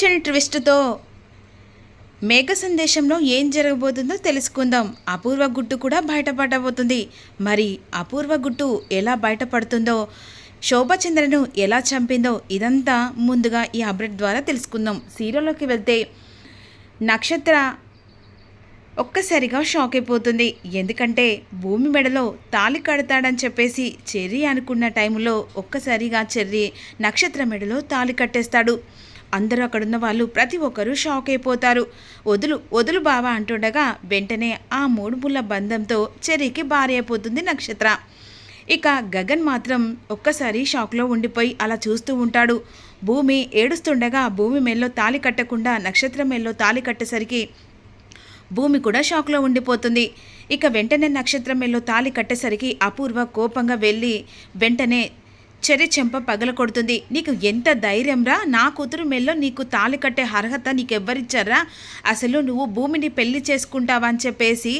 ఊహించని ట్విస్ట్తో మేఘ సందేశంలో ఏం జరగబోతుందో తెలుసుకుందాం. అపూర్వ గుట్టు కూడా బయటపడబోతుంది. మరి అపూర్వ గుట్టు ఎలా బయటపడుతుందో శోభచంద్రను ఎలా చంపిందో ఇదంతా ముందుగా ఈ అప్డేట్ ద్వారా తెలుసుకుందాం. సీరియల్లోకి వెళ్తే నక్షత్ర ఒక్కసారిగా షాక్ అయిపోతుంది. ఎందుకంటే భూమి మెడలో తాళి కడతాడని చెప్పేసి చెర్రీ అనుకున్న టైంలో ఒక్కసారిగా చెర్రీ నక్షత్ర మెడలో తాళి కట్టేస్తాడు. అందరూ అక్కడున్న వాళ్ళు ప్రతి ఒక్కరూ షాక్ అయిపోతారు. వదులు వదులు బావా అంటుండగా వెంటనే ఆ మూడు ముళ్ళ బంధంతో చెరికి భారీ అయిపోతుంది నక్షత్ర. ఇక గగన్ మాత్రం ఒక్కసారి షాక్లో ఉండిపోయి అలా చూస్తూ ఉంటాడు. భూమి ఏడుస్తుండగా భూమి మెల్లో తాళి కట్టకుండా నక్షత్రం మెల్లో తాళి కట్టేసరికి భూమి కూడా షాక్లో ఉండిపోతుంది. ఇక వెంటనే నక్షత్రం మెల్లో తాళి కట్టేసరికి అపూర్వ కోపంగా వెళ్ళి వెంటనే చెరి చెంప పగల కొడుతుంది. నీకు ఎంత ధైర్యంరా? నా కూతురు మెల్లో నీకు తాళి కట్టే అర్హత నీకెవ్వరిచ్చారా? అసలు నువ్వు భూమిని పెళ్ళి చేసుకుంటావా అని చెప్పేసి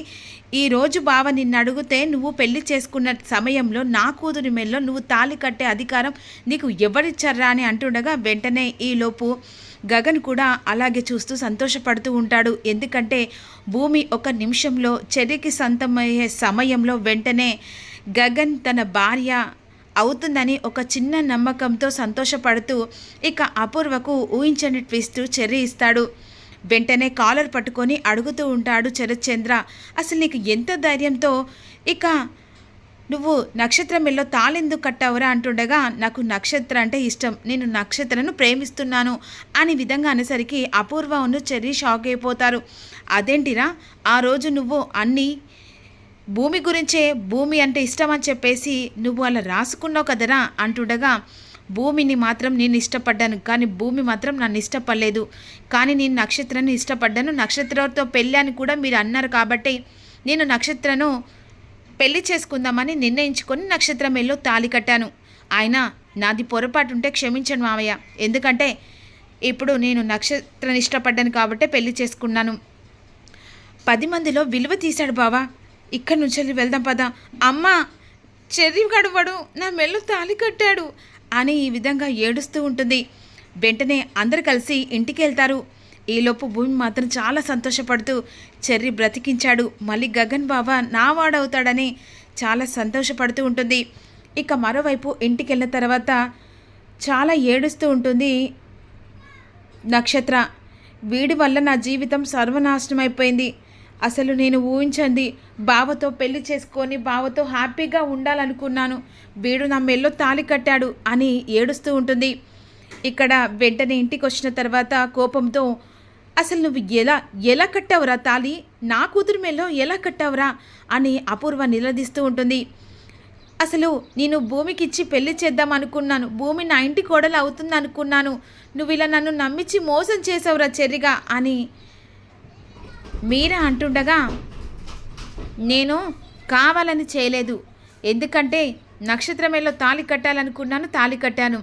ఈ రోజు బావ నిన్ను అడిగితే నువ్వు పెళ్ళి చేసుకున్న సమయంలో నా కూతురి మెల్లో నువ్వు తాళి కట్టే అధికారం నీకు ఎవరిచ్చారా అని అంటుండగా వెంటనే ఈలోపు గగన్ కూడా అలాగే చూస్తూ సంతోషపడుతూ ఉంటాడు. ఎందుకంటే భూమి ఒక నిమిషంలో చెరికి సంతమయ్యే సమయంలో వెంటనే గగన్ తన భార్య అవుతుందని ఒక చిన్న నమ్మకంతో సంతోషపడుతూ ఇక అపూర్వకు ఊహించని ట్విస్ట్ చెర్రి ఇస్తాడు. వెంటనే కాలర్ పట్టుకొని అడుగుతూ ఉంటాడు చరచంద్ర అసలు నీకు ఎంత ధైర్యంతో? ఇక నువ్వు నక్షత్రమిల్లో తాళెందుకు కట్టావురా? అంటుండగా నాకు నక్షత్ర అంటే ఇష్టం. నేను నక్షత్రను ప్రేమిస్తున్నాను. అనే విధంగా అనేసరికి అపూర్వను చెర్రీ షాక్ అయిపోతారు. అదేంటిరా? ఆ రోజు నువ్వు అన్నీ భూమి గురించే భూమి అంటే ఇష్టం అని చెప్పేసి నువ్వు అలా రాసుకున్నావు కదరా అంటుండగా భూమిని మాత్రం నేను ఇష్టపడ్డాను కానీ భూమి మాత్రం నన్ను ఇష్టపడలేదు. కానీ నేను నక్షత్రాన్ని ఇష్టపడ్డాను. నక్షత్రంతో పెళ్ళి అని కూడా మీరు అన్నారు కాబట్టి నేను నక్షత్రను పెళ్ళి చేసుకుందామని నిర్ణయించుకొని నక్షత్రం మెల్లో తాళి కట్టాను. ఆయన నాది పొరపాటు ఉంటే క్షమించండి మావయ్య. ఎందుకంటే ఇప్పుడు నేను నక్షత్రం ఇష్టపడ్డాను కాబట్టే పెళ్ళి చేసుకున్నాను. పది మందిలో విలువ తీశాడు బావా. ఇక్కడి నుంచి వెళ్ళి వెళ్దాం పదా. అమ్మ చెర్రి గడువడు నా మెల్లు తాళి కట్టాడు అని ఈ విధంగా ఏడుస్తూ ఉంటుంది. వెంటనే అందరు కలిసి ఇంటికి వెళ్తారు. ఈలోపు భూమి మాత్రం చాలా సంతోషపడుతూ చెర్రి బ్రతికించాడు. మళ్ళీ గగన్ బాబా నా వాడవుతాడని చాలా సంతోషపడుతూ ఉంటుంది. ఇక మరోవైపు ఇంటికి వెళ్ళిన తర్వాత చాలా ఏడుస్తూ ఉంటుంది నక్షత్ర. వీడి వల్ల నా జీవితం సర్వనాశనం అయిపోయింది. అసలు నేను ఊహించండి బావతో పెళ్ళి చేసుకొని బావతో హ్యాపీగా ఉండాలనుకున్నాను. వీడు నా మెల్లో తాళి కట్టాడు అని ఏడుస్తూ ఉంటుంది. ఇక్కడ వెంటనే ఇంటికి వచ్చిన తర్వాత కోపంతో అసలు నువ్వు ఎలా ఎలా కట్టావురా తాళి? నా కూతురు మెల్లో ఎలా కట్టావురా? అని అపూర్వ నిలదీస్తూ ఉంటుంది. అసలు నేను భూమికి ఇచ్చి పెళ్ళి చేద్దాం అనుకున్నాను భూమి నా ఇంటి కోడలు అవుతుంది అనుకున్నాను నువ్వు ఇలా నన్ను నమ్మించి మోసం చేసావురా చెర్రిగా అని మీరా అంటుండగా నేను కావాలని చేయలేదు. ఎందుకంటే నక్షత్రమేలో తాళి కట్టాలనుకున్నాను తాళి కట్టాను.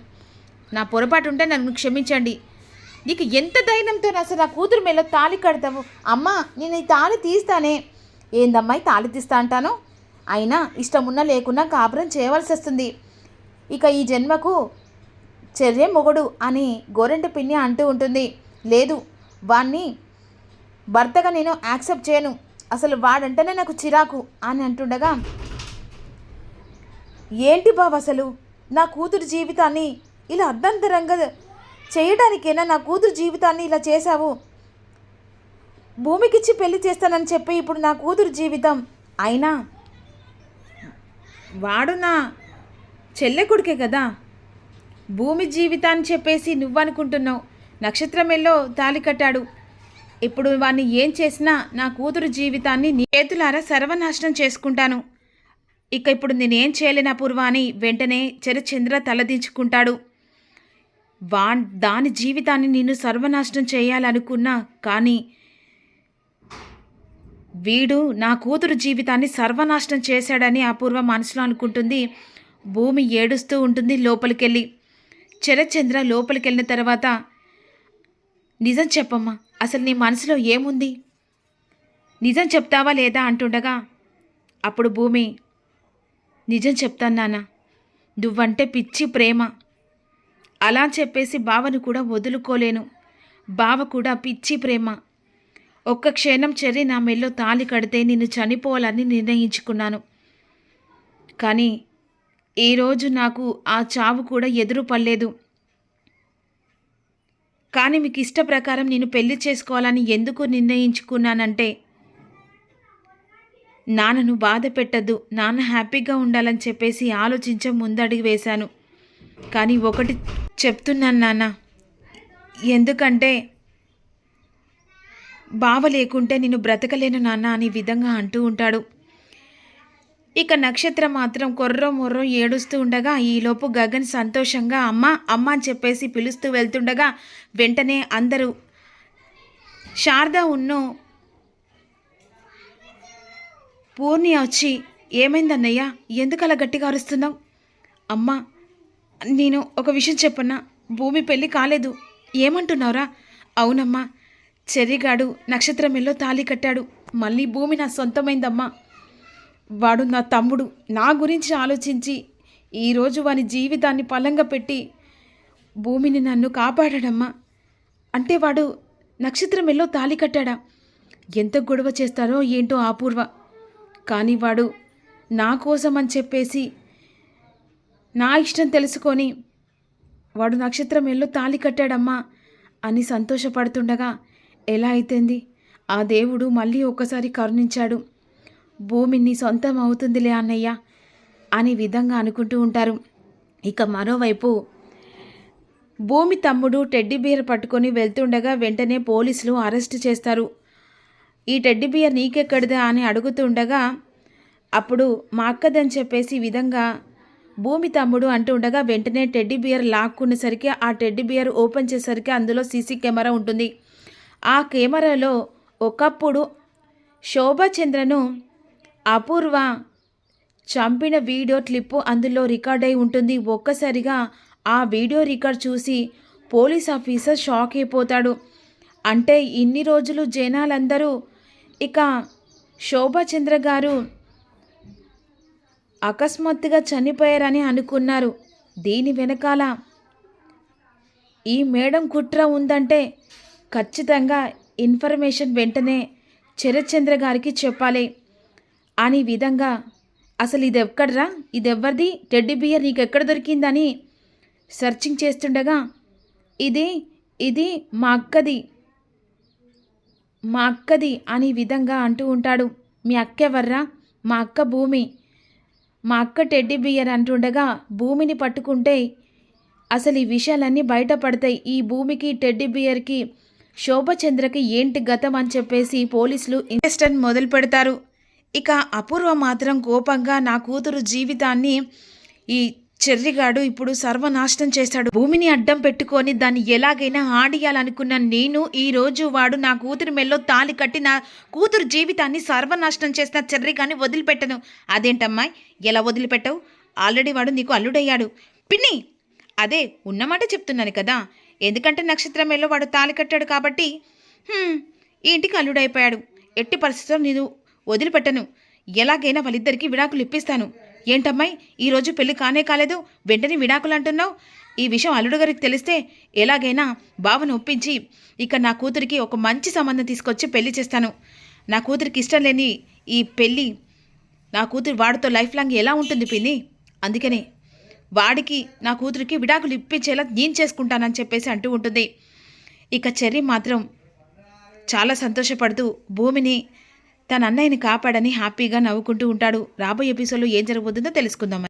నా పొరపాటు ఉంటే నన్ను క్షమించండి. నీకు ఎంత ధైర్యంతో అసలు నా కూతురు మేలో తాళి కడతావు? అమ్మా నేను ఈ తాళి తీస్తానే. ఏందమ్మాయి తాళి తీస్తా అంటాను? అయినా ఇష్టమున్నా లేకున్నా కాపురం చేయవలసి వస్తుంది. ఇక ఈ జన్మకు చర్య మొగుడు అని గోరెంట పిన్ని అంటూ ఉంటుంది. లేదు వాణ్ణి భర్తగా నేను యాక్సెప్ట్ చేయను. అసలు వాడంటేనే నాకు చిరాకు అని అంటుండగా ఏంటి బావ అసలు? నా కూతురు జీవితాన్ని ఇలా అర్ధంతరంగా చేయడానికేనా నా కూతురు జీవితాన్ని ఇలా చేశావు? భూమికిచ్చి పెళ్ళి చేస్తానని చెప్పి ఇప్పుడు నా కూతురు జీవితం అయినా? వాడు నా చెల్లె కొడుకే కదా. భూమి జీవితాన్ని చెప్పేసి నువ్వనుకుంటున్నావు. నక్షత్రమెల్లో తాలి కట్టాడు. ఇప్పుడు వాణ్ణి ఏం చేసినా నా కూతురు జీవితాన్ని నీ చేతులారా సర్వనాశనం చేసుకుంటాను. ఇక ఇప్పుడు నేనేం చేయలేనా పూర్వ అని వెంటనే చరిచంద్ర తలదించుకుంటాడు. వా దాని జీవితాన్ని నేను సర్వనాశనం చేయాలనుకున్నా కానీ వీడు నా కూతురు జీవితాన్ని సర్వనాశనం చేశాడని అపూర్వ మనసులో అనుకుంటుంది. భూమి ఏడుస్తూ ఉంటుంది లోపలికెళ్ళి. చరచంద్ర లోపలికెళ్ళిన తర్వాత నిజం చెప్పమ్మా అసలు నీ మనసులో ఏముంది? నిజం చెప్తావా లేదా అంటుండగా అప్పుడు భూమి నిజం చెప్తాను నాన్న నువ్వంటే పిచ్చి ప్రేమ. అలా చెప్పేసి బావను కూడా వదులుకోలేను. బావ కూడా పిచ్చి ప్రేమ. ఒక్క క్షణం చెర్రి నా మెల్లో తాలి కడితే నిన్ను చనిపోవాలని నిర్ణయించుకున్నాను. కానీ ఈరోజు నాకు ఆ చావు కూడా ఎదురు పడలేదు కానీ మీకు ఇష్ట ప్రకారం నేను పెళ్ళి చేసుకోవాలని ఎందుకు నిర్ణయించుకున్నానంటే నాన్నను బాధ పెట్టద్దు నాన్న హ్యాపీగా ఉండాలని చెప్పేసి ఆలోచించే ముందడుగు వేశాను. కానీ ఒకటి చెప్తున్నాను నాన్న ఎందుకంటే బావ లేకుంటే నేను బ్రతకలేను నాన్న అని విధంగా అంటూ ఉంటాడు. ఇక నక్షత్రం మాత్రం కొర్రో మొర్రో ఏడుస్తూ ఉండగా ఈలోపు గగన్ సంతోషంగా అమ్మ అమ్మ అని చెప్పేసి పిలుస్తూ వెళ్తుండగా వెంటనే అందరూ శారద ఉన్ను పూర్ణి వచ్చి ఏమైందన్నయ్య? ఎందుకు అలా గట్టిగా అరుస్తున్నావు? అమ్మా నేను ఒక విషయం చెప్పన్నా. భూమి పెళ్ళి కాలేదు. ఏమంటున్నావురా? అవునమ్మా. చెర్రిగాడు నక్షత్రమిల్లో తాళి కట్టాడు. మళ్ళీ భూమి నా సొంతమైందమ్మా. వాడు నా తమ్ముడు. నా గురించి ఆలోచించి ఈరోజు వాని జీవితాన్ని పలంగా పెట్టి భూమిని నన్ను కాపాడాడమ్మా. అంటే వాడు నక్షత్రం ఎల్లో తాళి కట్టాడా? ఎంత గొడవ చేస్తారో ఏంటో అపూర్వ. కానీ వాడు నా కోసం అని చెప్పేసి నా ఇష్టం తెలుసుకొని వాడు నక్షత్రం ఎల్లో తాళి కట్టాడమ్మా అని సంతోషపడుతుండగా ఎలా అయితేంది? ఆ దేవుడు మళ్ళీ ఒక్కసారి కరుణించాడు. భూమి నీ సొంతం అవుతుందిలే అన్నయ్య అని విధంగా అనుకుంటూ ఉంటారు. ఇక మరోవైపు భూమి తమ్ముడు టెడ్డీ బియర్ పట్టుకొని వెళ్తుండగా వెంటనే పోలీసులు అరెస్ట్ చేస్తారు. ఈ టెడ్డీ బియర్ నీకెక్కడిదా అని అడుగుతుండగా అప్పుడు మా అక్కదని చెప్పేసి విధంగా భూమి తమ్ముడు అంటూ ఉండగా వెంటనే టెడ్డీ బియర్ లాక్కునేసరికి ఆ టెడ్డీ బియర్ ఓపెన్ చేసరికి అందులో సీసీ కెమెరా ఉంటుంది. ఆ కెమెరాలో ఒకప్పుడు శోభచంద్రను అపూర్వ. చంపిన వీడియో క్లిప్పు అందులో రికార్డ్ అయి ఉంటుంది. ఒక్కసారిగా ఆ వీడియో రికార్డ్ చూసి పోలీస్ ఆఫీసర్ షాక్ అయిపోతాడు. అంటే ఇన్ని రోజులు జనాలందరూ ఇక శోభచంద్ర గారు అకస్మాత్తుగా చనిపోయారని అనుకున్నారు. దీని వెనకాల ఈ మేడం కుట్ర ఉందంటే ఖచ్చితంగా ఇన్ఫర్మేషన్ వెంటనే చరచంద్ర గారికి చెప్పాలి. అని విధంగా అసలు ఇది ఎక్కడరా ఇది ఎవరిది టెడ్డీ బియర్ నీకు ఎక్కడ దొరికిందని సెర్చింగ్ చేస్తుండగా ఇది ఇది మా అక్కది మా అక్కది అని విధంగా అంటూ ఉంటాడు. మీ అక్క ఎవర్రా మా అక్క భూమి. మా అక్క టెడ్డి బియర్ అంటుండగా భూమిని పట్టుకుంటే అసలు ఈ విషయాలన్నీ బయటపడతాయి. ఈ భూమికి టెడ్డి బియర్కి శోభచంద్రకి ఏంటి గతం అని చెప్పేసి పోలీసులు ఇన్వెస్టర్ మొదలు పెడతారు ఇక అపూర్వ మాత్రం కోపంగా నా కూతురు జీవితాన్ని ఈ చెర్రిగాడు ఇప్పుడు సర్వనాశనం చేశాడు భూమిని అడ్డం పెట్టుకొని దాన్ని ఎలాగైనా ఆడియాలనుకున్న నేను ఈరోజు వాడు నా కూతురు మెల్లో తాలి కట్టి నా కూతురు జీవితాన్ని సర్వనాశనం చేసిన చెర్రిగాని వదిలిపెట్టను. అదేంటమ్మాయి ఎలా వదిలిపెట్టవు? ఆల్రెడీ వాడు నీకు అల్లుడయ్యాడు. పిన్ని! అదే ఉన్నమాట చెప్తున్నాను కదా. ఎందుకంటే నక్షత్రం మెల్లో వాడు తాలి కట్టాడు కాబట్టి ఈ ఇంటికి అల్లుడైపోయాడు. ఎట్టి పరిస్థితుల్లో నేను వదిలిపెట్టను. ఎలాగైనా వాళ్ళిద్దరికీ విడాకులు ఇప్పిస్తాను. ఏంటమ్మాయి ఈరోజు పెళ్ళి కానే కాలేదు వెంటనే విడాకులు అంటున్నావు ఈ విషయం అల్లుడు గారికి తెలిస్తే ఎలాగైనా బావను ఒప్పించి ఇక నా కూతురికి ఒక మంచి సంబంధం తీసుకొచ్చి పెళ్ళి చేస్తాను. నా కూతురికి ఇష్టం లేని ఈ పెళ్ళి నా కూతురు వాడితో లైఫ్ లాంగ్ ఎలా ఉంటుంది పిన్ని? అందుకనే వాడికి నా కూతురికి విడాకులు ఇప్పించేలా నేను చేసుకుంటానని చెప్పేసి అంటూ ఉంటుంది. ఇక చెర్రీ మాత్రం చాలా సంతోషపడుతూ భూమిని తన అన్నయ్యని కాపాడని హ్యాపీగా నవ్వుకుంటూ ఉంటాడు. రాబోయే ఎపిసోడ్లో ఏం జరగబోతుందో తెలుసుకుందాం.